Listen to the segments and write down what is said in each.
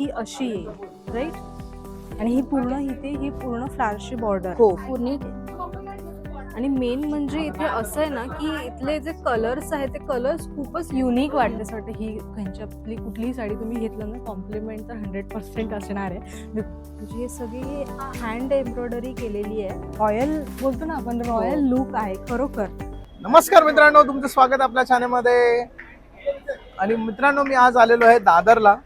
ही अशी येईल राईट आणि ही पूर्ण इथे ही पूर्ण फ्लावरची बॉर्डर हो. पूर्ण आणि मेन म्हणजे इथे असं आहे ना की इथले जे कलर्स आहेत ते कलर्स खूपच युनिक वाटले असं वाटतं. ही ह्यांच्यातली कुठलीही साडी तुम्ही घेतलं ना कॉम्प्लिमेंट तर हंड्रेड पर्सेंट असणार आहे. म्हणजे हे सगळी हँड एम्ब्रॉयडरी केलेली आहे. रॉयल बोलतो ना आपण रॉयल लुक आहे खरोखर. नमस्कार मित्रांनो तुमचं स्वागत आपल्या चॅनलमध्ये आणि मित्रांनो मी आज आलेलो आहे दादरला.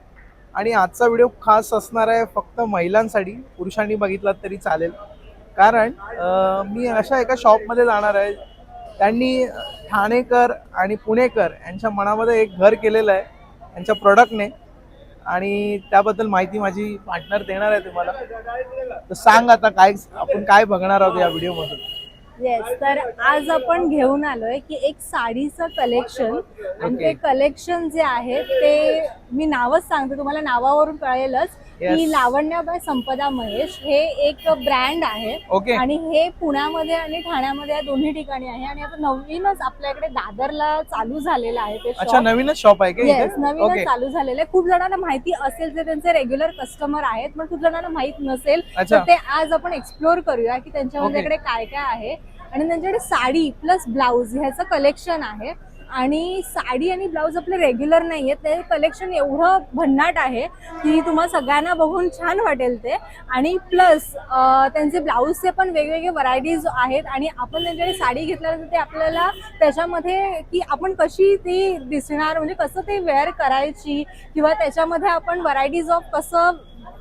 आणि आजचा व्हिडिओ खास असणार आहे फक्त महिलांसाठी. पुरुषांनी बघितला तरी चालेल. कारण मी अशा एका शॉपमध्ये जाणार आहे. त्यांनी ठाणेकर आणि पुणेकर यांच्या मनामध्ये एक घर केलेलं आहे यांच्या प्रोडक्टने आणि त्याबद्दल माहिती माझी पार्टनर देणार आहे तुम्हाला. तर सांग आता काय आपण काय बघणार आहोत या व्हिडिओमधून? येस तर आज आपण घेऊन आलोय की एक साडीचं कलेक्शन आणि ते. कलेक्शन जे आहे ते मी नावच सांगते तुम्हाला नावावरून कळेलच की Yes. लावण्या बाय संपदा महेश हे एक ब्रँड आहे. ओके आणि हे पुण्यामध्ये आणि ठाण्यामध्ये या दोन्ही ठिकाणी आहे. आणि आता नवीनच आपल्याकडे दादरला चालू झालेलं आहे ते अच्छा shop. नवीनच शॉप आहे का येस इथे नवीनच ओके चालू झालेलं आहे. खूप जणांना माहिती असेल जे त्यांचे रेग्युलर कस्टमर आहेत पण खूप जणांना माहीत नसेल अच्छा. तर ते आज आपण एक्सप्लोर करूया की त्यांच्याकडे काय काय आहे. आणि त्यांच्याकडे साडी प्लस ब्लाऊज ह्याचं कलेक्शन आहे. आणि साडी आणि ब्लाऊज आपले रेग्युलर नाही आहेत ते कलेक्शन एवढं भन्नाट आहे की तुम्हाला सगळ्यांना बघून छान वाटेल ते. आणि प्लस त्यांचे ब्लाऊजचे पण वेगवेगळे व्हरायटीज आहेत आणि आपण त्यांच्याकडे साडी घेतल्यानंतर ते आपल्याला त्याच्यामध्ये की आपण कशी ती दिसणार म्हणजे कसं ते वेअर करायची किंवा त्याच्यामध्ये आपण व्हरायटीज ऑफ कसं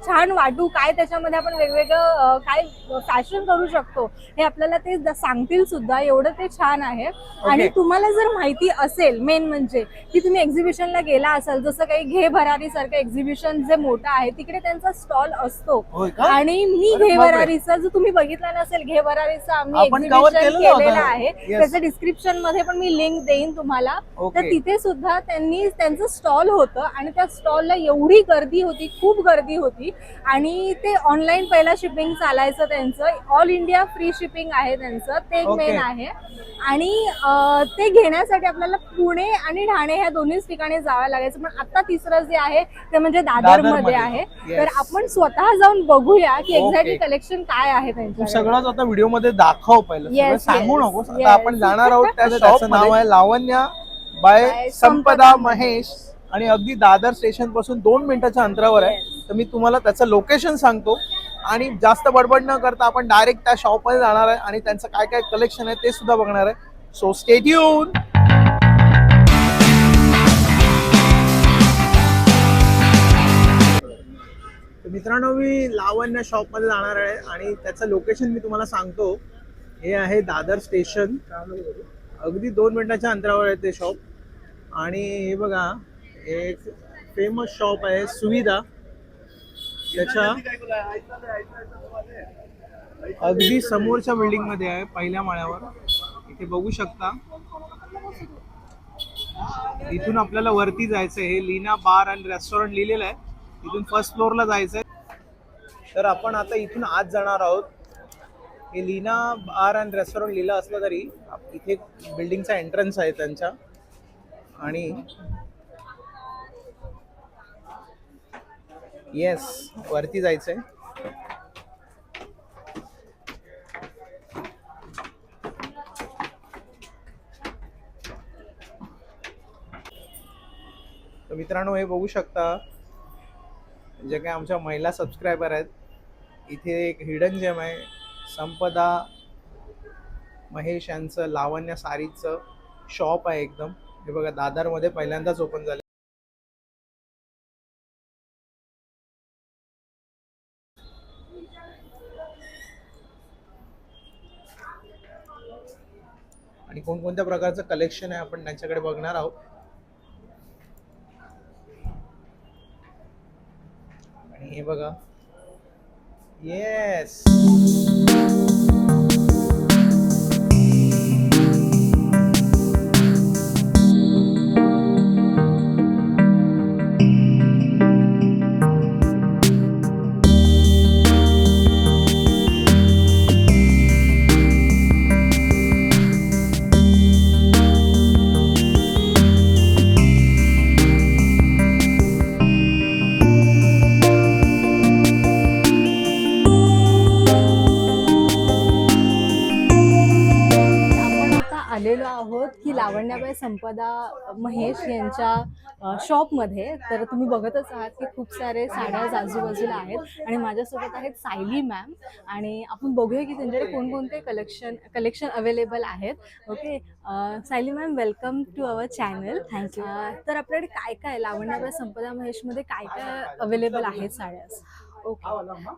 छान वाटू काय त्याच्यामध्ये आपण वेगवेगळं काय फॅशन करू शकतो हे आपल्याला ते सांगतील सुद्धा. एवढं ते छान आहे. आणि तुम्हाला जर माहिती असेल मेन म्हणजे की तुम्ही एक्झिबिशनला गेला असाल जसं काही घे भरारी सारखं एक्झिबिशन जे मोठं आहे तिकडे त्यांचा स्टॉल असतो. आणि मी घे. भरारीचा जर तुम्ही बघितला नसेल घे भरारीचा आम्ही एक्झिबिशन केलेलं आहे. त्याचं डिस्क्रिप्शनमध्ये पण मी लिंक देईन तुम्हाला. तर तिथे सुद्धा त्यांनी त्यांचं स्टॉल होतं आणि त्या स्टॉलला एवढी गर्दी होती खूप गर्दी होती आणि ते ऑनलाईन पहिला शिपिंग चालायचं त्यांचं. ऑल इंडिया फ्री शिपिंग आहे त्यांचं. ते एक Okay. मेन आहे. आणि ते घेण्यासाठी आपल्याला पुणे आणि ठाणे ह्या दोन्हीच ठिकाणी जावं लागायचं. पण आता तिसरं जे आहे ते म्हणजे दादर दादरमध्ये. मध्ये आहे. तर आपण स्वतः जाऊन बघूया की. एक्झॅक्टली कलेक्शन काय आहे त्यांचं सगळंच आता व्हिडिओमध्ये दाखव पहिलं. सांगू. आता आपण जाणार आहोत त्या शॉप नाव आहे लावण्या बाय संपदा महेश. आणि अगदी दादर स्टेशनपासून दोन मिनिटाच्या अंतरावर आहे. तर मी तुम्हाला त्याचं लोकेशन सांगतो. आणि जास्त बडबड न करता आपण डायरेक्ट त्या शॉपमध्ये जाणार आहे आणि त्यांचं काय काय कलेक्शन आहे ते सुद्धा बघणार आहे. सो स्टेट येऊन तर मित्रांनो मी लावण्य शॉपमध्ये जाणार आहे आणि त्याचं लोकेशन मी तुम्हाला सांगतो. हे आहे दादर स्टेशन अगदी दोन मिनिटाच्या अंतरावर आहे ते शॉप आणि हे बघा एक फेमस शॉप आहे सुविधा. त्याच्या अगदी समोरच्या बिल्डिंगमध्ये आहे पहिल्या माळ्यावर. इथे बघू शकता. इथून आपल्याला वरती जायचं हे लीना बार अँड रेस्टॉरंट लिहिलेलं आहे. इथून फर्स्ट फ्लोअरला जायचं आहे तर आपण आता इथून आज जाणार आहोत. हे लीना बार अँड रेस्टॉरंट लिहिलं असलं तरी इथे बिल्डिंगचा एंट्रन्स आहे त्यांच्या आणि येस वरती जायचंय. तर मित्रांनो हे बघू शकता जे काही आमच्या महिला सबस्क्रायबर आहेत इथे एक हिडन जेम आहे संपदा महेश यांचं लावण्य सारीचं शॉप आहे एकदम. हे बघा दादरमध्ये पहिल्यांदाच ओपन झालं आणि कोणकोणत्या प्रकारचं कलेक्शन आहे आपण त्यांच्याकडे बघणार आहोत. आणि हे बघा. येस आहोत की लावण्याबाई संपदा महेश यांच्या शॉपमध्ये. तर तुम्ही बघतच आहात की खूप सारे साड्या आज आजूबाजूला आहेत. आणि माझ्यासोबत आहेत सायली मॅम. आणि आपण बघूया की त्यांच्याकडे कोणकोणते कलेक्शन कलेक्शन अवेलेबल आहेत. Okay? Sayali ma'am welcome to our channel thank you तर आपल्याकडे काय काय लावण्याबाई संपदा महेशमध्ये काय काय अवेलेबल आहेत साड्या? ओके.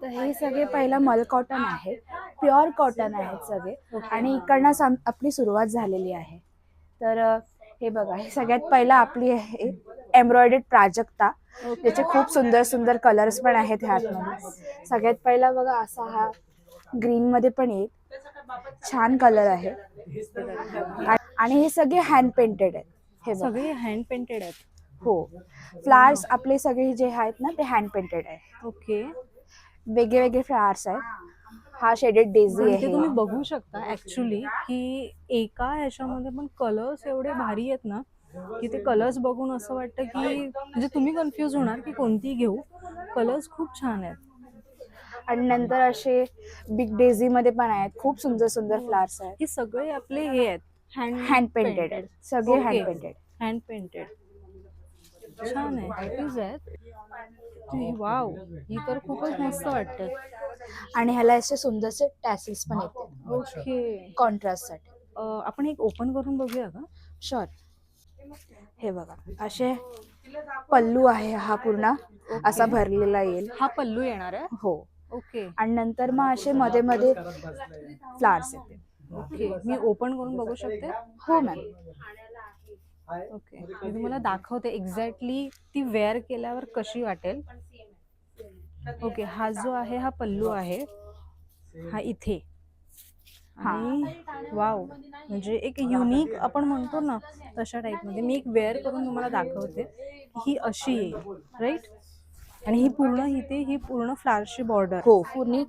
तर हे सगळे पहिला मल कॉटन आहे प्युअर कॉटन आहेत सगळे. आणि इकडनं आपली सुरुवात झालेली आहे. तर हे बघा हे सगळ्यात पहिला आपली आहे एम्ब्रॉयडेड प्राजक्ता त्याचे खूप सुंदर सुंदर कलर्स पण आहेत ह्यातमध्ये सगळ्यात पहिला बघा असा हा ग्रीन मध्ये पण एक छान कलर आहे. आ- आणि हे सगळे हँड पेंटेड आहेत. हे सगळे हँड पेंटेड आहेत. हो. फ्लावर्स आपले सगळे जे आहेत ना ते हँड पेंटेड आहे. ओके वेगळे वेगळे फ्लावर्स आहेत. हा शेडेड डेझी इथे आहे तुम्ही बघू शकता ऍक्च्युली की एका ह्याच्यामध्ये पण कलर्स एवढे भारी आहेत ना की ते कलर्स बघून असं वाटतं की म्हणजे तुम्ही कन्फ्युज होणार की कोणती घेऊ. कलर्स खूप छान आहेत. आणि नंतर असे बिग डेझी मध्ये पण आहेत खूप सुंदर सुंदर फ्लावर्स आहेत. हे सगळे आपले हे आहेत. हँड हँड पेंटेड आहेत. सगळे. हँड पेंटेड हँड पेंटेड छान आहे. These आहेत. वाव ही तर खूपच मस्त वाटतात. आणि ह्याला असे सुंदरसे टॅसल्स पण येते ओके कॉन्ट्रास्टसाठी. आपण एक ओपन करून बघूया का? शुअर हे बघा. असे पल्लू आहे हा पूर्ण. असा भरलेला येईल. हा पल्लू येणार आहे? हो. ओके आणि नंतर मग असे मध्ये मध्ये फ्लावर्स येते ओके मी ओपन करून बघू शकते? हो मॅम ओके. मी तुम्हाला दाखवते एक्झॅक्टली ती वेअर केल्यावर कशी वाटेल? ओके हा जो आहे हा पल्लू आहे. हा इथे. आणि वाव. म्हणजे एक युनिक आपण म्हणतो ना तशा टाईपमध्ये मी एक वेअर करून तुम्हाला दाखवते. ही अशी येईल राईट आणि ही पूर्ण इथे ही पूर्ण फ्लावरची बॉर्डर. हो पूर्ण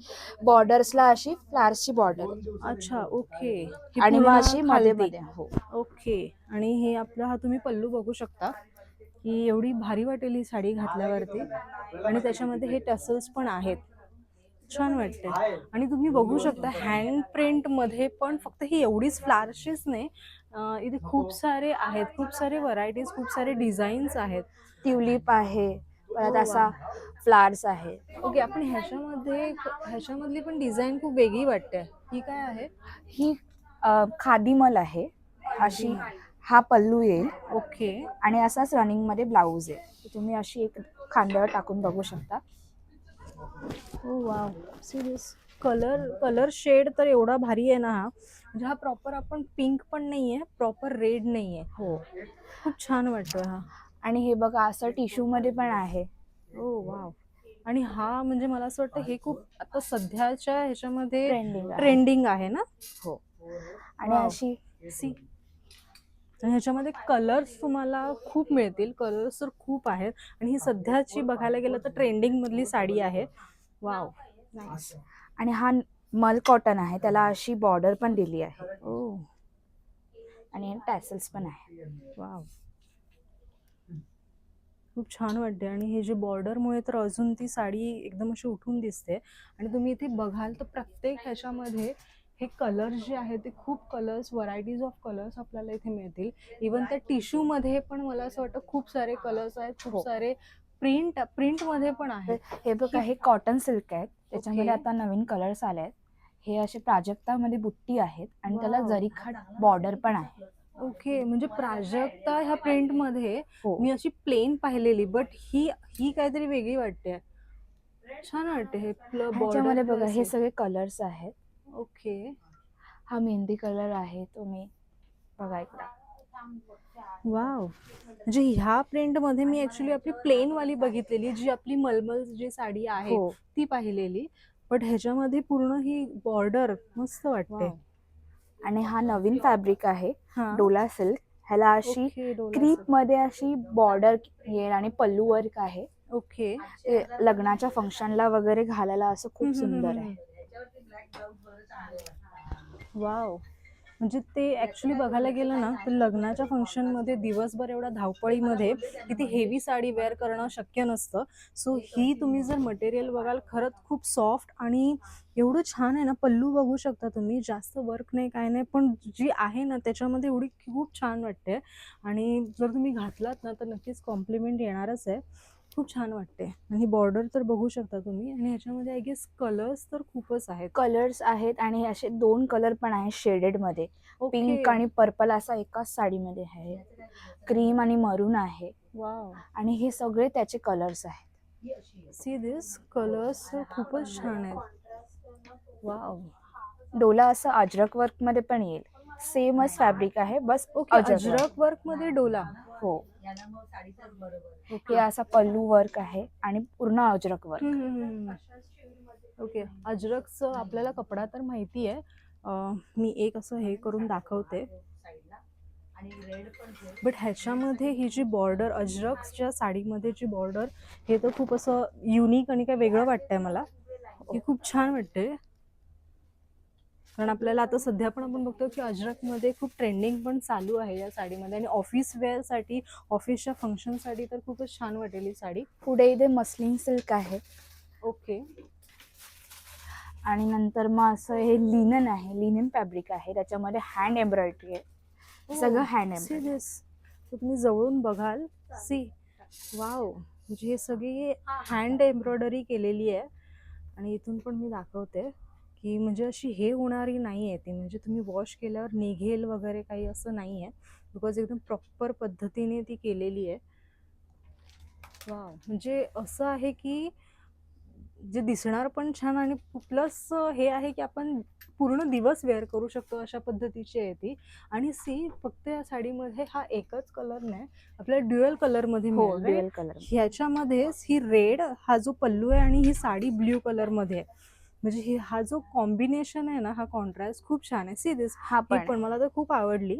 बॉर्डर्सला अशी फ्लावर्सची बॉर्डर. अच्छा ओके. आणि मग अशी मध्ये हो. ओके. आणि हे आपला हा तुम्ही पल्लू बघू शकता की एवढी भारी वाटेल ही साडी घातल्यावरती. आणि त्याच्यामध्ये हे टसल्स पण आहेत. छान वाटते आणि तुम्ही बघू शकता हँड प्रिंटमध्ये पण फक्त ही एवढीच फ्लावर्सचीच नाही. इथे खूप सारे आहेत खूप सारे व्हरायटीज खूप सारे डिझाईन्स आहेत. ट्युलिप आहे परत असा फ्लावर्स आहे. ओके आपण ह्याच्यामध्ये ह्याच्यामधली पण डिझाईन खूप वेगळी वाटते. ही काय आहे? ही खादीमल आहे. अशी हा पल्लू येईल. ओके. आणि असाच रनिंगमध्ये ब्लाऊज आहे. तुम्ही अशी एक खांद्यावर टाकून बघू शकता. हो wow serious colour colour shade तर एवढा भारी आहे ना हा. म्हणजे हा प्रॉपर आपण पिंक पण नाहीये प्रॉपर रेड नाहीये. हो. खूप छान वाटतोय हा. आणि हे बघा असं टिश्यू मध्ये पण आहे. ओ वाव आणि हा म्हणजे मला असं वाटतं हे खूप आता सध्याच्या ह्याच्यामध्ये ट्रेंडिंग ट्रेंडिंग आहे ना? हो. आणि Wow. अशी सी आणि ह्याच्यामध्ये कलर्स तुम्हाला खूप मिळतील. कलर्स तर खूप आहेत. आणि ही सध्याची बघायला गेलं तर ट्रेंडिंग मधली साडी आहे. वाव आणि हा मल कॉटन आहे. त्याला अशी बॉर्डर पण दिली आहे. ओ आणि टॅसल्स पण आहे. वाव खूप छान वाटते आणि हे जे बॉर्डरमुळे तर अजून ती साडी एकदम अशी उठून दिसते आणि तुम्ही इथे बघाल तर प्रत्येक ह्याच्यामध्ये हे कलर्स जे आहेत ते खूप कलर्स व्हरायटीज ऑफ कलर्स आपल्याला इथे मिळतील इवन त्या टिश्यूमध्ये पण मला असं वाटतं खूप सारे कलर्स आहेत खूप हो. सारे प्रिंट प्रिंटमध्ये पण तर हे बघा हे कॉटन सिल्क आहेत त्याच्यामध्ये. आता नवीन कलर्स आले आहेत हे असे प्राजक्तामध्ये बुट्टी आहेत आणि त्याला. जरीखाट बॉर्डर पण आहे ओके म्हणजे प्राजक्ता ह्या प्रिंटमध्ये हो. मी अशी प्लेन पाहिलेली बट ही ही काहीतरी वेगळी वाटते. छान वाटते हे ह्याच्यामध्ये बघा हे सगळे कलर्स आहेत. ओके. हा मेहंदी कलर आहे तुम्ही बघा इकडे वाव. म्हणजे ह्या प्रिंटमध्ये मी ऍक्च्युली आपली प्लेन वाली बघितलेली जी आपली मलमल जी साडी आहे हो. ती पाहिलेली. बट ह्याच्यामध्ये पूर्ण ही बॉर्डर मस्त वाटते. आणि हा नवीन फॅब्रिक आहे. डोला सिल्क ह्याला अशी क्रीप. मध्ये अशी बॉर्डर येईल आणि पल्लू वर्क आहे. ओके लग्नाच्या फंक्शनला वगैरे घालायला असं खूप सुंदर आहे. वाव म्हणजे ते ॲक्च्युली बघायला गेलं ना तर लग्नाच्या फंक्शनमध्ये दिवसभर एवढ्या धावपळीमध्ये किती हेवी साडी वेअर करणं शक्य नसतं. सो ही तुम्ही जर मटेरियल बघाल खरंच खूप सॉफ्ट आणि एवढं छान आहे ना पल्लू बघू शकता तुम्ही. जास्त वर्क नाही काय नाही पण जी आहे ना त्याच्यामध्ये एवढी खूप छान वाटते. आणि जर तुम्ही घातलात ना तर नक्कीच कॉम्प्लिमेंट येणारच आहे. खूप छान वाटते. आणि बॉर्डर तर बघू शकता तुम्ही. आणि ह्याच्यामध्ये आय गेस कलर्स तर खूपच आहेत. कलर्स आहेत आणि असे दोन कलर पण आहेत शेडेडमध्ये. पिंक आणि पर्पल असा एकाच साडीमध्ये आहे. क्रीम आणि मरून आहे. वाव आणि हे सगळे त्याचे कलर्स आहेत. सी दिस कलर्स खूपच छान आहेत. वाव डोला असं अजरक वर्कमध्ये पण येईल. सेमच फॅब्रिक आहे बस ओके अजरक. वर्कमध्ये डोला. हो. ओके असा पल्लू वर्क आहे आणि पूर्ण अजरक वर्क ओके अजरकचं आपल्याला कपडा तर माहिती आहे. मी एक असं हे करून दाखवते. बट ह्याच्यामध्ये ही जी बॉर्डर अजरकच्या साडीमध्ये जी बॉर्डर हे तर खूप असं युनिक आणि काय वेगळं वाटतंय मला. हे खूप छान वाटते कारण आपल्याला आता सध्या पण आपण बघतो की अजरकमध्ये खूप ट्रेंडिंग पण चालू आहे या साडीमध्ये. आणि ऑफिस वेअरसाठी ऑफिसच्या फंक्शनसाठी तर खूपच छान वाटेल ही साडी. पुढे इथे मस्लिन सिल्क आहे. ओके. आणि नंतर मग असं हे लिनन आहे. लिनन फॅब्रिक आहे. त्याच्यामध्ये हँड एम्ब्रॉयडरी आहे. सगळं हँड एम्ब्रॉयडरी तुम्ही जवळून बघाल. सी वाव म्हणजे हे सगळी हँड एम्ब्रॉयडरी केलेली आहे. आणि इथून पण मी दाखवते. की म्हणजे अशी हे होणारी नाही आहे ती. म्हणजे तुम्ही वॉश केल्यावर निघेल वगैरे काही असं नाही आहे बिकॉज एकदम प्रॉपर पद्धतीने ती केलेली आहे. वाव. म्हणजे असं आहे की जे दिसणार पण छान आणि प्लस हे आहे की आपण पूर्ण दिवस वेअर करू शकतो अशा पद्धतीची आहे ती. आणि सी फक्त या साडीमध्ये हा एकच कलर नाही आपल्या ड्युअल कलरमध्ये हो right? ड्युअल कलर ह्याच्यामध्येच ही रेड हा जो पल्लू आहे आणि ही साडी ब्ल्यू कलरमध्ये आहे. म्हणजे ही हा जो कॉम्बिनेशन आहे ना हा कॉन्ट्रास्ट खूप छान आहे. सी दिस हा पण. पण मला तर खूप आवडली.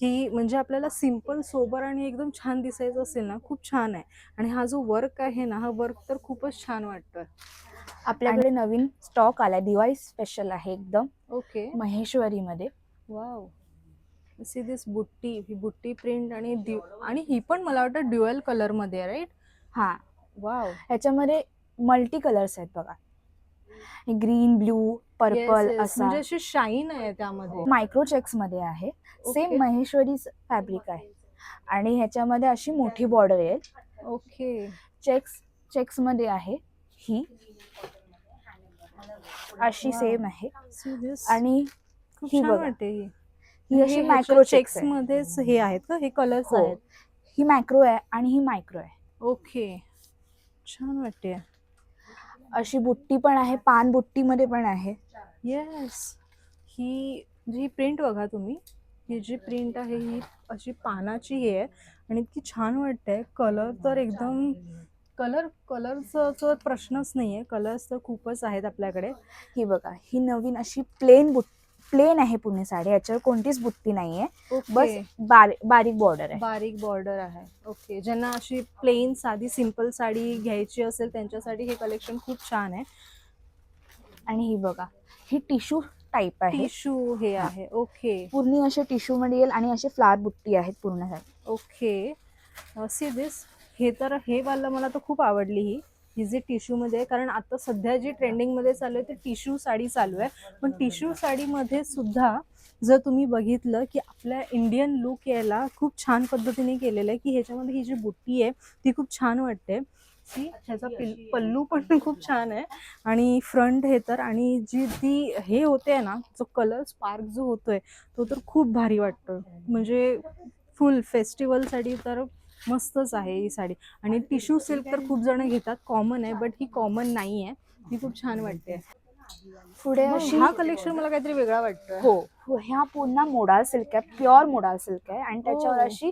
की म्हणजे आपल्याला सिंपल सोबर आणि एकदम छान दिसायचं असेल ना खूप छान आहे. आणि हा जो वर्क आहे ना हा वर्क तर खूपच छान वाटतोय. आपल्याकडे नवीन स्टॉक आलाय. दिवाळी स्पेशल आहे एकदम. ओके. महेश्वरी मध्ये वाव सी दिस बुट्टी ही बुट्टी प्रिंट आणि आणि ही पण मला वाटतं ड्युअल कलरमध्ये राईट हा. वाव ह्याच्यामध्ये मल्टी कलर्स आहेत बघा. ग्रीन ब्लू पर्पल असा. म्हणजे अशी शाईन आहे त्यामध्ये. मायक्रो चेक्समध्ये आहे सेम. महेश्वरी फॅब्रिक आहे. आणि ह्याच्यामध्ये अशी मोठी बॉर्डर येईल ओके चेक्स चेक्समध्ये आहे ही. अशी. सेम आहे. आणि ही. वाटते ही. ही अशी मायक्रो चेक्स चेक्स मध्येच हे आहेत का? हे कलर्स हो. आहेत. ही मायक्रो आहे आणि ही मायक्रो आहे. ओके छान वाटते. अशी बुट्टी पण आहे पान बुट्टी मध्ये पण आहे. येस ही जी प्रिंट बघा तुम्ही ही जी प्रिंट आहे ही अशी पानाची हे आहे आणि इतकी छान वाटते कलर तर एकदम कलर कलरचा प्रश्नच नाही आहे कलर्स तर खूपच आहेत आपल्याकडे. ही बघा ही नवीन अशी प्लेन बुट प्लेन आहे पूर्ण साडी. याच्यावर कोणतीच बुट्टी नाहीये. बस बारीक बारीक बॉर्डर आहे. बारीक बॉर्डर आहे. ओके. ज्यांना अशी प्लेन साधी सिंपल साडी घ्यायची असेल त्यांच्यासाठी हे कलेक्शन खूप छान आहे. आणि ही बघा ही टिश्यू टाईप आहे. टिश्यू हे आहे. ओके. पूर्ण असे टिश्यू मध्ये येईल आणि असे फ्लावर बुट्टी आहेत पूर्ण ओके. सी दिस हे तर हे वाला मला तर खूप आवडली ही. ही जी टिश्यूमध्ये आहे कारण आता सध्या जी ट्रेंडिंगमध्ये चालू आहे ते टिश्यू साडी चालू आहे. पण टिश्यू साडीमध्ये सुद्धा जर तुम्ही बघितलं की आपल्या इंडियन लुक यायला खूप छान पद्धतीने केलेलं आहे की ह्याच्यामध्ये ही जी बुट्टी आहे ती खूप छान वाटते. की ह्याचा पिल पल्लू पण खूप छान आहे. आणि फ्रंट हे तर आणि जी ती हे होते ना जो कलर स्पार्क जो होतोय तो तर खूप भारी वाटतो. म्हणजे फुल फेस्टिवलसाठी तर मस्तच आहे ही साडी. आणि टिश्यू सिल्क तर खूप जण घेतात कॉमन आहे बट ही कॉमन नाही आहे ती खूप छान वाटते. पुढे अशी हा कलेक्शन मला काहीतरी वेगळा वाटतोय. हो हो, ह्या पुन्हा मोडाल सिल्क आहे प्युअर मोडाल सिल्क आहे. आणि त्याच्यावर. अशी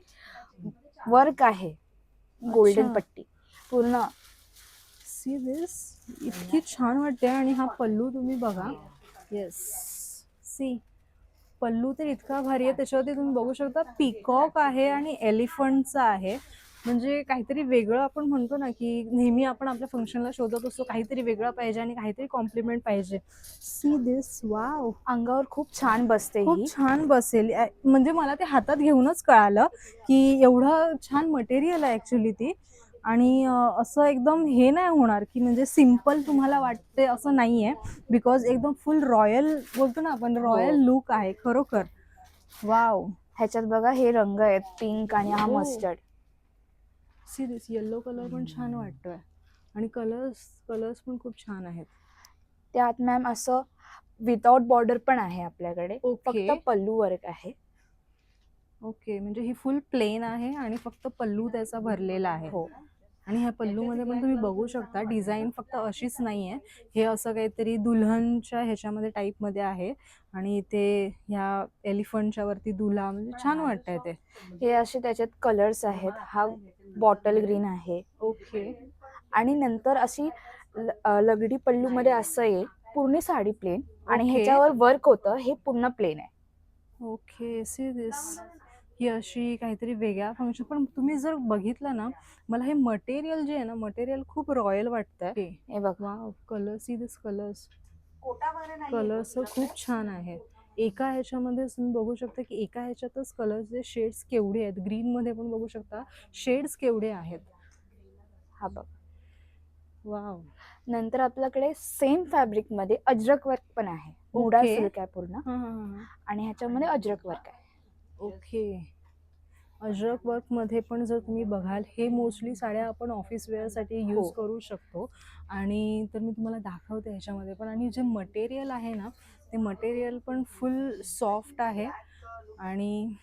वर्क आहे गोल्डन. पट्टी. पूर्ण. सी दिस इतकी छान वाटते आणि हा पल्लू तुम्ही बघा. येस सी पल्लू तर इतका भारी आहे त्याच्यावरती तुम्ही बघू शकता पिकॉक आहे आणि एलिफंटचा आहे. म्हणजे काहीतरी वेगळं आपण म्हणतो ना की नेहमी आपण आपल्या फंक्शनला शोधत असतो काहीतरी वेगळं पाहिजे आणि काहीतरी कॉम्प्लिमेंट पाहिजे. सी दिस वाव अंगावर खूप छान बसते ही. खूप छान बसेल. म्हणजे मला ते हातात घेऊनच कळालं की एवढं छान मटेरियल आहे ऍक्च्युली ती. आणि असं एकदम हे नाही होणार की म्हणजे सिंपल तुम्हाला वाटते असं नाहीये. बिकॉज एकदम फुल रॉयल बोलतो ना आपण रॉयल लुक आहे खरोखर. वाव. ह्याच्यात बघा हे रंग आहेत पिंक आणि हा हो. मस्टर्ड. सिरियस येल्लो कलर पण छान वाटतोय. आणि कलर्स कलर्स पण खूप छान आहेत. त्यात मॅम असं विदाउट बॉर्डर पण आहे आपल्याकडे. फक्त पल्लू वर्क आहे. ओके म्हणजे ही फुल प्लेन आहे आणि फक्त पल्लू त्याचा भरलेला आहे. हो. आणि ह्या पल्लूमध्ये पण तुम्ही बघू शकता डिझाईन फक्त अशीच नाही आहे हे असं काहीतरी दुल्हनच्या ह्याच्यामध्ये टाईपमध्ये आहे आणि इथे ह्या एलिफंटच्या वरती दुल्हा म्हणजे छान वाटतंय ते. हे असे त्याच्यात कलर्स आहेत. हा बॉटल ग्रीन आहे. ओके. आणि नंतर अशी लगडी पल्लू मध्ये असं येईल पूर्ण साडी प्लेन आणि. ह्याच्यावर वर्क होतं हे पूर्ण प्लेन आहे. ओके सी दिस ही अशी काहीतरी वेगळ्या फंक्शन पण तुम्ही जर बघितलं ना मला हे मटेरियल जे आहे ना मटेरियल खूप रॉयल वाटतंय. हे बघ. वा colour see this colours colours खूप छान आहे एका ह्याच्यामध्ये तुम्ही बघू शकता की एका ह्याच्यातच कलरचे शेड्स केवढे आहेत. ग्रीन मध्ये पण बघू शकता शेड्स केवढे आहेत. हा बघ. वाव नंतर आपल्याकडे सेम फॅब्रिकमध्ये अजरक वर्क पण आहे. मुडा. सिल्क आहे पूर्ण. आणि ह्याच्यामध्ये अजरक वर्क आहे. ओके. अजरक वर्कमध्ये पण जर तुम्ही बघाल हे मोस्टली साड्या आपण ऑफिस वेअरसाठी यूज हो. करू शकतो. आणि तर मी तुम्हाला दाखवते ह्याच्यामध्ये पण. आणि जे मटेरियल आहे ना ते मटेरियल पण फुल सॉफ्ट आहे. आणि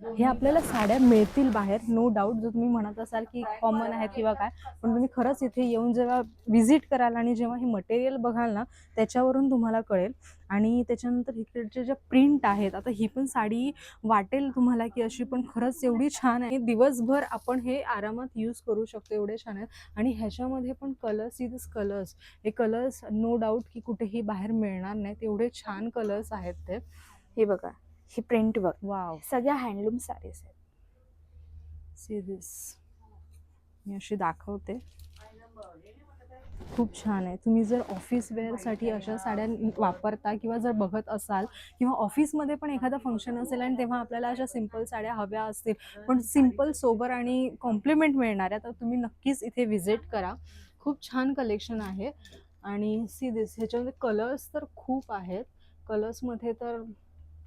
हे आपल्याला साड्या मिळतील बाहेर नो डाऊट जर तुम्ही म्हणत असाल की कॉमन आहेत किंवा काय पण तुम्ही खरंच इथे येऊन जेव्हा व्हिजिट कराल आणि जेव्हा हे मटेरियल बघाल ना त्याच्यावरून तुम्हाला कळेल. आणि त्याच्यानंतर इकडचे ज्या प्रिंट आहेत आता ही पण साडी वाटेल तुम्हाला की अशी पण खरंच एवढी छान आहे. दिवसभर आपण हे आरामात यूज करू शकतो एवढे छान आहेत. आणि ह्याच्यामध्ये पण कलर्स इज कलर्स हे कलर्स नो डाऊट की कुठेही बाहेर मिळणार नाहीत. एवढे छान कलर्स आहेत ते. हे बघा. ही प्रिंट वर्क वाव. सगळ्या हँडलूम साडीज आहेत. सी दिस मी अशी दाखवते. खूप छान आहे. तुम्ही जर ऑफिस वेअरसाठी अशा साड्या वापरता किंवा जर बघत असाल किंवा ऑफिसमध्ये पण एखादा फंक्शन असेल आणि तेव्हा आपल्याला अशा सिंपल साड्या हव्या असतील पण सिंपल सोबर आणि कॉम्प्लिमेंट मिळणाऱ्या तर तुम्ही नक्कीच इथे व्हिजिट करा. खूप छान कलेक्शन आहे. आणि सी दिस ह्याच्यामध्ये कलर्स तर खूप आहेत. कलर्समध्ये तर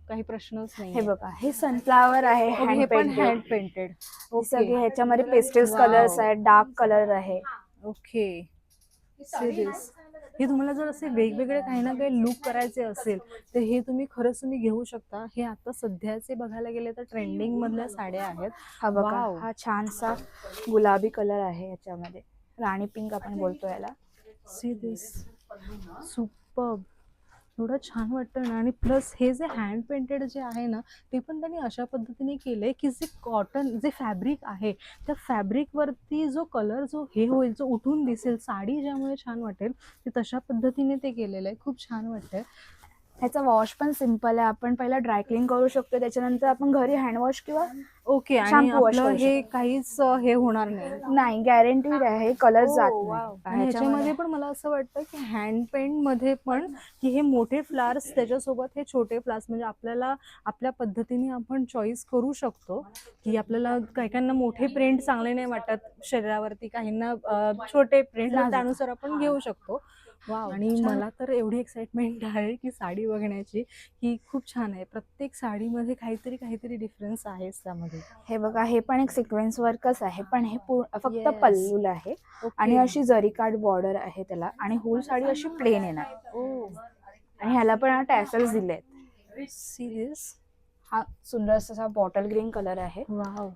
काही प्रश्नच नाही हे बघा हे सनफ्लावर आहे हे पण. हँड पेंटेड सगळे ह्याच्यामध्ये पेस्टल्स. कलर्स आहेत डार्क कलर आहे. ओके सिरियस हे तुम्हाला जर असे वेगवेगळे काही ना काही लुक करायचे असेल तर हे तुम्ही खरंच तुम्ही घेऊ शकता. हे आता सध्याचे बघायला गेले तर ट्रेंडिंग मधल्या साड्या आहेत. हा बघा. हा छानसा गुलाबी कलर आहे याच्यामध्ये. राणी पिंक आपण बोलतो याला. सी दिस सुपर एवढं छान वाटतं ना. आणि प्लस हे जे हँड पेंटेड जे आहे ना ते पण त्यांनी अशा पद्धतीने केलं आहे की जे कॉटन जे फॅब्रिक आहे त्या फॅब्रिकवरती जो कलर जो हे होईल जो उठून दिसेल साडी ज्यामुळे छान वाटेल ते तशा पद्धतीने ते केलेलं आहे. खूप छान वाटतं ह्याचा वॉश पण सिंपल आहे. आपण पहिला ड्राय क्लीन करू शकतो. त्याच्यानंतर आपण घरी हँड वॉश किंवा ओके आणि Shampoo wash आपलं करू हे काहीच अ, हे होणार नाही. नाही गॅरंटीड आहे. कलर Oh, जात. नाही. ह्याच्यामध्ये पण मला असं वाटतं की हँड पेंटमध्ये पण की हे मोठे फ्लावर्स त्याच्यासोबत हे छोटे फ्लावर्स म्हणजे आपल्याला आपल्या पद्धतीने आपण चॉईस करू शकतो की आपल्याला काही काहींना मोठे प्रिंट चांगले नाही वाटत. शरीरावरती काहींना अ, छोटे प्रिंट नाजूक. त्यानुसार आपण घेऊ शकतो. आणि. मला तर एवढी एक्साइटमेंट आहे की साडी बघण्याची. की खूप छान आहे. प्रत्येक साडीमध्ये काहीतरी काहीतरी डिफरन्स आहेच त्यामध्ये. हे बघा हे पण एक सिक्वेन्स वर्कच आहे. पण हे फक्त. पल्लूला आहे. आणि. अशी जरी कार्ड बॉर्डर आहे त्याला. आणि होल साडी अशी प्लेन येणार ओ आणि ह्याला पण टॅसल्स दिले आहेत सिरियस हा सुंदर असा बॉटल ग्रीन कलर आहे. वाव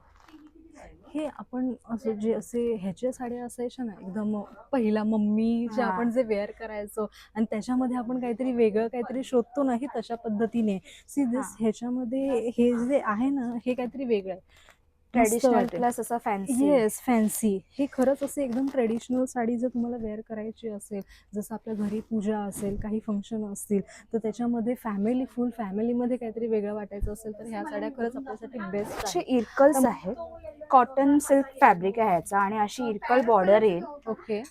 हे आपण असं जे असे ह्याच्या साड्या असायच्या ना एकदम पहिला मम्मीच्या. आपण जे वेअर करायचो आणि त्याच्यामध्ये आपण काहीतरी वेगळं काहीतरी शोधतो ना हे तशा पद्धतीने सी दिस. ह्याच्यामध्ये हे जे आहे ना हे काहीतरी वेगळं आहे ट्रेडिशनल. प्लस असं फॅन्सी येस फॅन्सी हे खरंच असे एकदम ट्रेडिशनल साडी जर तुम्हाला वेअर करायची असेल जसं आपल्या घरी पूजा असेल काही फंक्शन असतील तर त्याच्यामध्ये फॅमिली फुल फॅमिलीमध्ये काहीतरी वेगळं वाटायचं असेल तर ह्या साड्या खरंच आपल्यासाठी बेस्ट इरकल्स आहेत. कॉटन सिल्क फॅब्रिक आहे ह्याचा आणि अशी इरकल बॉर्डर येईल ओके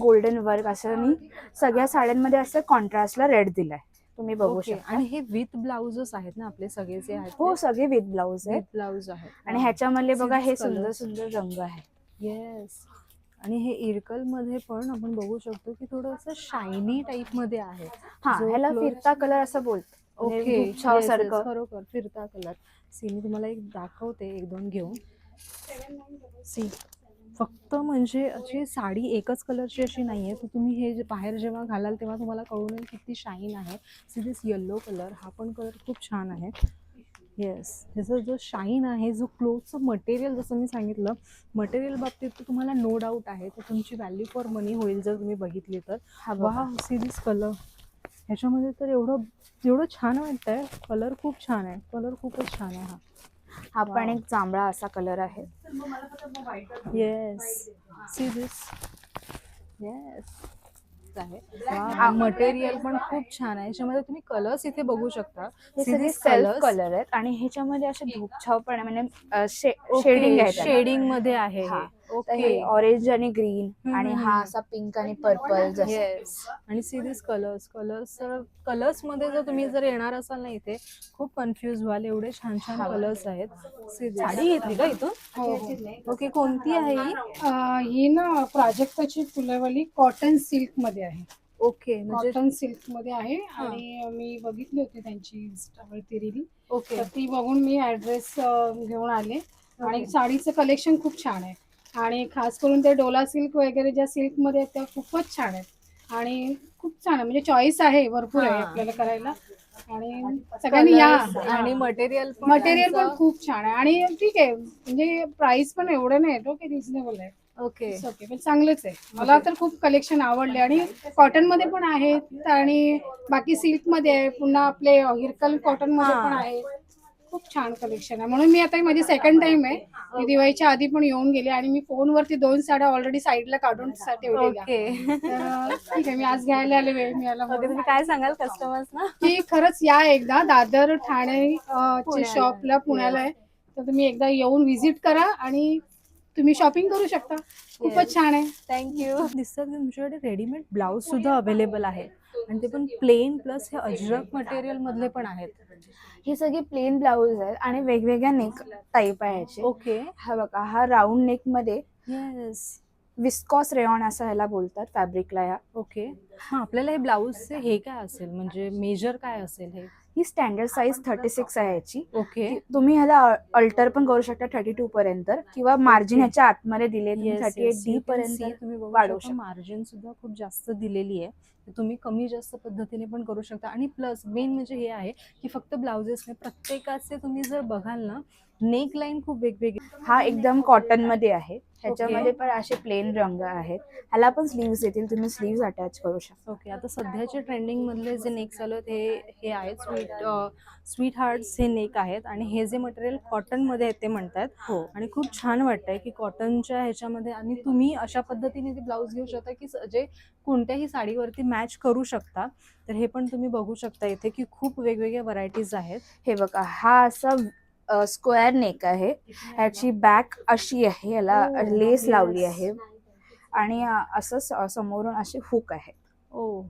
गोल्डन वर्क असं आणि सगळ्या साड्यांमध्ये असं कॉन्ट्रास्टला रेड दिलाय. तुम्ही बघू शकता. आणि हे विथ ब्लाउजेस आहेत ना आपले सगळे जे आहेत हो सगळे विथ ब्लाऊज आहे विथ ब्लाउज आहेत. आणि ह्याच्यामधले बघा हे. सुंदर सुंदर रंग आहे येस आणि हे इरकलमध्ये पण आपण बघू शकतो की थोडंसं शायनी टाईपमध्ये आहे. हा जो ह्याला फिरता कलर असं बोलतो म्हणजे ओके सारखं. खरोखर फिरता कलर सी मी तुम्हाला एक दाखवते एक दोन घेऊन सी फक्त म्हणजे अशी साडी एकच कलरची अशी नाही आहे तर तुम्ही हे जे बाहेर जेव्हा घालाल तेव्हा तुम्हाला कळून येईल किती शाईन आहे. सी दिस येल्लो कलर हा पण कलर खूप छान आहे. येस ह्याचा जो शाईन आहे जो क्लोथचं मटेरियल जसं मी सांगितलं मटेरियल बाबतीत तर तुम्हाला नो डाऊट आहे. तर तुमची व्हॅल्यू फॉर मनी होईल जर तुम्ही बघितली तर. हा. वा सी दिस कलर ह्याच्यामध्ये तर एवढं एवढं छान वाटतंय. कलर खूप छान आहे. कलर खूपच छान आहे हा. हा पण. एक जांभळा असा कलर आहे. येस सी दिस येस आहे. मटेरियल पण खूप छान आहे. याच्यामध्ये तुम्ही कलर्स इथे बघू शकता. सगळे सेल्फ कलर आहेत आणि ह्याच्यामध्ये असे धूपछाव पण आहे. म्हणजे शेडिंग. शेडिंगमध्ये आहे हा. तर ओके. हे ऑरेंज आणि ग्रीन आणि हा. असा पिंक आणि पर्पल जसं. येस आणि सिरीज कलर्स कलर्स तर कलर्समध्ये जर तुम्ही जर येणार असाल ना इथे खूप कन्फ्युज व्हाल. एवढे छान छान कलर्स आहेत. साडी घेतली का इथून? हो हो. ओके कोणती आहे ही? ही ना प्राजक्ताची फुलंवाली कॉटन सिल्कमध्ये आहे. ओके म्हणजे कॉटन सिल्कमध्ये आहे. आणि मी बघितली होती त्यांची इन्स्टावरती रील ओके तर ती बघून मी ऍड्रेस घेऊन आले. आणि. साडीचं कलेक्शन खूप छान आहे. आणि खास करून ते डोला सिल्क वगैरे ज्या सिल्कमध्ये आहेत त्या खूपच छान आहेत. आणि खूप छान आहे. म्हणजे चॉईस आहे भरपूर आहे हा. आपल्याला करायला. आणि सगळ्यांनी या. आणि मटेरियल पण मटेरियल पण खूप छान आहे. आणि ठीक आहे म्हणजे प्राइस पण एवढं नाही ओके रिझनेबल आहे. ओके okay, पण चांगलेच आहे. मला तर खूप कलेक्शन आवडले. आणि कॉटनमध्ये पण आहेत आणि बाकी सिल्कमध्ये आहे. पुन्हा आपले हिरकल कॉटनमध्ये हा. पण आहे खूप छान कलेक्शन आहे. म्हणून मी आता ही माझी सेकंड टाइम आहे. मी दिवाळीच्या आधी पण येऊन गेले आणि मी फोनवरती दोन साड्या ऑलरेडी साईडला काढून ठेवलेल्या. तर ठीक आहे मी आज घ्यायला आले वेळ मिळाला म्हणून. तुम्ही काय सांगाल कस्टमर्स ना? की खरंच या एकदा दादर ठाणे. शॉपला पुण्याला. आहे तर तुम्ही एकदा येऊन व्हिजिट करा आणि तुम्ही शॉपिंग करू शकता. खूपच छान आहे. थँक्यू दिसतात तुमच्याकडे रेडीमेड ब्लाऊज सुद्धा अवेलेबल आहे. आणि ते पण प्लेन प्लस हे अजरक मटेरियल मधले पण आहेत. हे सगळे प्लेन ब्लाऊज आहेत आणि वेगवेगळ्या नेक टाईप आहे ओके हा बघा हा राऊंड नेकमध्ये येस विस्कॉस रेऑन असं ह्याला बोलतात फॅब्रिकला या ओके हा आपल्याला हे ब्लाऊजचे हे काय असेल? म्हणजे मेजर काय असेल हे? ही स्टँडर्ड साईज थर्टी सिक्स आहे याची. ओके तुम्ही ह्याला अल्टर पण करू शकता थर्टी टू पर्यंत. किंवा मार्जिन. ह्याच्या आतमध्ये दिले थर्टी एट डी पर्यंत वाढवू वाढवू शकता. मार्जिन सुद्धा खूप जास्त दिलेली आहे. तुम्ही कमी जास्त पद्धतीने पण करू शकता. आणि प्लस मेन म्हणजे हे आहे की फक्त ब्लाउजेस नाही प्रत्येकाचे तुम्ही जर बघाल ना नेक लाईन खूप वेगवेगळी. हा एकदम कॉटनमध्ये आहे. ह्याच्यामध्ये पण असे प्लेन रंग आहेत. ह्याला पण स्लीव्स येतील. तुम्ही स्लीव्स अटॅच करू शकता. ओके आता सध्याचे ट्रेंडिंग मधले जे नेक चालू आहेत हे हे आहेत स्वीट स्वीट हार्ट्स हे नेक आहेत. आणि हे जे मटेरियल कॉटनमध्ये आहेत ते म्हणतात. हो. आणि खूप छान वाटतंय की कॉटनच्या ह्याच्यामध्ये आणि तुम्ही अशा पद्धतीने ते ब्लाऊज घेऊ शकता की जे कोणत्याही साडीवरती मॅच करू शकता. तर हे पण तुम्ही बघू शकता इथे की खूप वेगवेगळ्या व्हरायटीज आहेत. हे बघा हा असा स्क्वेअर नेक आहे. ह्याची बॅक अशी आहे याला लेस yes. लावली आहे. आणि असं समोरून असे हुक आहे. ओ.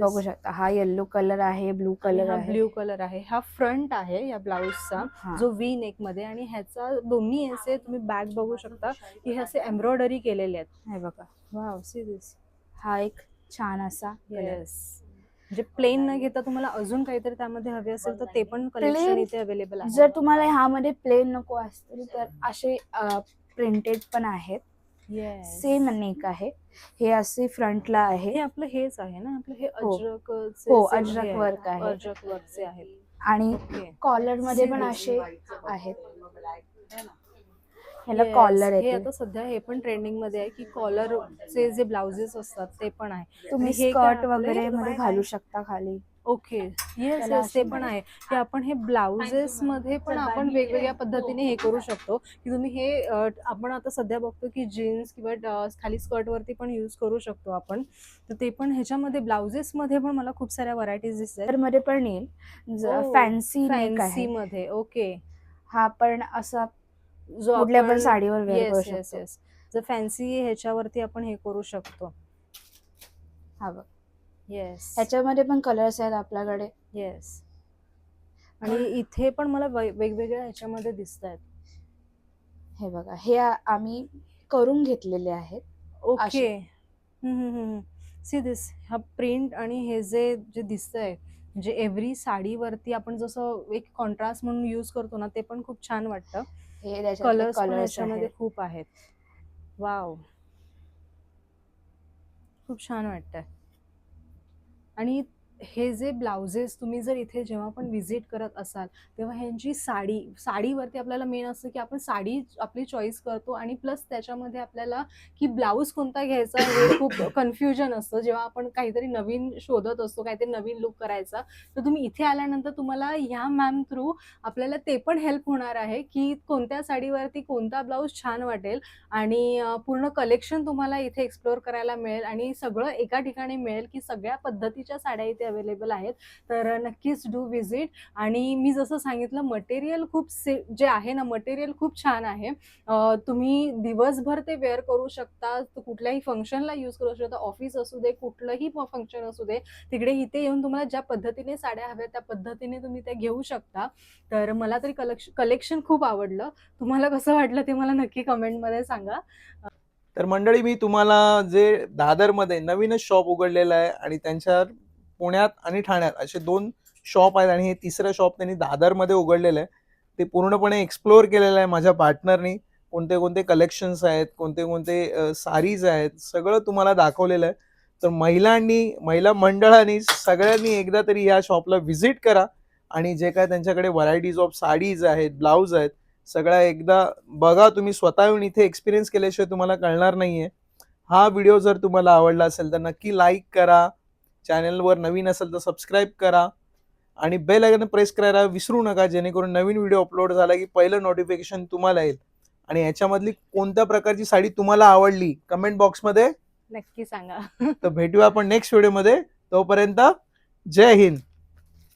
बघू शकता हा येल्लो कलर आहे ब्लू कलर हा आहे. ब्ल्यू कलर आहे. हा फ्रंट आहे या ब्लाऊजचा हा. जो व्ही नेकमध्ये. आणि ह्याचा दोन्ही असे तुम्ही बॅक बघू शकता की हे असे एम्ब्रॉयडरी केलेले आहेत. हे बघा. वाव सी दिस हा एक छान असा. येस म्हणजे प्लेन न घेता तुम्हाला अजून काहीतरी त्यामध्ये हवे असेल तर ते पण कलेक्शन इथे अवेलेबल आहे. जर तुम्हाला ह्यामध्ये प्लेन नको असतील तर असे प्रिंटेड पण आहेत. सेम नेक आहे. हे असे फ्रंटला हे आहे आपलं हेच आहे ना आपलं हे हो. अजरक हो, अजरक work आहे. अजरक वर्कचे आहेत. आणि कॉलरमध्ये पण. असे आहेत. ह्याला कॉलर हे येते आता सध्या हे पण ट्रेंडिंगमध्ये आहे की कॉलरचे जे ब्लाउजेस असतात ते पण आहे. तुम्ही हे स्कर्ट वगैरे मध्ये घालू शकता खाली. ओके येस येस ते पण आहे. की आपण हे ब्लाउजेस मध्ये पण आपण वेगवेगळ्या पद्धतीने हे करू शकतो. की तुम्ही हे आपण आता सध्या बघतो की जीन्स किंवा खाली स्कर्ट वरती पण यूज करू शकतो आपण. तर ते पण ह्याच्यामध्ये ब्लाउजेस मध्ये पण मला खूप साऱ्या व्हरायटीज दिसत तर मध्ये पण येईल. फॅन्सी फॅन्सी आहे. मध्ये. ओके हा पण असा जो कुठल्या पण आपण- साडीवर वेअर करू येस येस शकतो. येस जर फॅन्सी ह्याच्यावरती आपण हे करू शकतो. हा बघ. येस ह्याच्यामध्ये पण कलर्स आहेत आपल्याकडे. येस आणि इथे पण मला वे- वेगवेगळ्या ह्याच्यामध्ये दिसत आहेत हे बघा हे आ- आम्ही करून घेतलेले आहेत. ओके सी दिस हा प्रिंट आणि हे जे जे दिसतंय म्हणजे एव्हरी साडीवरती आपण जसं एक कॉन्ट्रास्ट म्हणून यूज करतो ना ते पण खूप छान वाटतं. हे कलर्स आहेत. खूप आहेत. वाव खूप छान वाटतंय. आणि हे जे ब्लाउजेस तुम्ही जर इथे जेव्हा पण व्हिजिट करत असाल तेव्हा ह्यांची साडी साडीवरती आपल्याला मेन असतं की आपण साडी आपली चॉईस करतो आणि प्लस त्याच्यामध्ये आपल्याला की ब्लाऊज कोणता घ्यायचा हे खूप कन्फ्युजन असतं. जेव्हा आपण काहीतरी नवीन शोधत असतो काहीतरी नवीन लुक करायचा तर तुम्ही इथे आल्यानंतर तुम्हाला ह्या मॅम थ्रू आपल्याला ते पण हेल्प होणार आहे की कोणत्या साडीवरती कोणता ब्लाऊज छान वाटेल आणि पूर्ण कलेक्शन तुम्हाला इथे एक्सप्लोअर करायला मिळेल आणि सगळं एका ठिकाणी मिळेल की सगळ्या पद्धतीच्या साड्या इथे अवेलेबल आहेत. तर नक्कीच डू विजिट आणि मी जसं सांगितलं मटेरियल खूप से जे आहे ना मटेरियल खूप छान आहे. तुम्ही दिवसभर ते वेअर करू शकता. कुठल्याही फंक्शनला यूज करू शकता. ऑफिस असू दे कुठलंही फंक्शन असू दे. तिकडे इथे येऊन तुम्हाला ज्या पद्धतीने साड्या हव्या त्या पद्धतीने तुम्ही त्या घेऊ शकता. तर मला तरी कलेक्शन कलेक्शन खूप आवडलं. तुम्हाला कसं वाटलं ते मला नक्की कमेंटमध्ये सांगा. तर मंडळी मी तुम्हाला जे दादरमध्ये नवीनच शॉप उघडलेलं आहे आणि त्यांच्या पुण्यात आणि ठाण्यात असे दोन शॉप आहेत आणि हे तिसरं शॉप त्यांनी दादरमध्ये उघडलेलं आहे. ते पूर्णपणे एक्सप्लोअर केलेलं आहे माझ्या पार्टनरनी कोणते कोणते कलेक्शन्स आहेत कोणते कोणते सारीज आहेत सगळं तुम्हाला दाखवलेलं आहे. तर महिलांनी महिला मंडळांनी सगळ्यांनी एकदा तरी या शॉपला व्हिजिट करा आणि जे काय त्यांच्याकडे व्हरायटीज ऑफ साडीज आहेत ब्लाऊज आहेत सगळ्या एकदा बघा. तुम्ही स्वतः येऊन इथे एक्सपिरियन्स केल्याशिवाय तुम्हाला कळणार नाही आहे हा व्हिडिओ जर तुम्हाला आवडला असेल तर नक्की लाईक करा. चॅनलवर नवीन असेल तर सबस्क्राईब करा आणि बेल आयकन प्रेस करायला विसरू नका जेणेकरून नवीन व्हिडिओ अपलोड झाला की पहिलं नोटिफिकेशन तुम्हाला येईल. आणि याच्यामधली कोणत्या प्रकारची साडी तुम्हाला आवडली कमेंट बॉक्समध्ये नक्की सांगा. तर भेटूया आपण नेक्स्ट व्हिडिओमध्ये तोपर्यंत जय हिंद.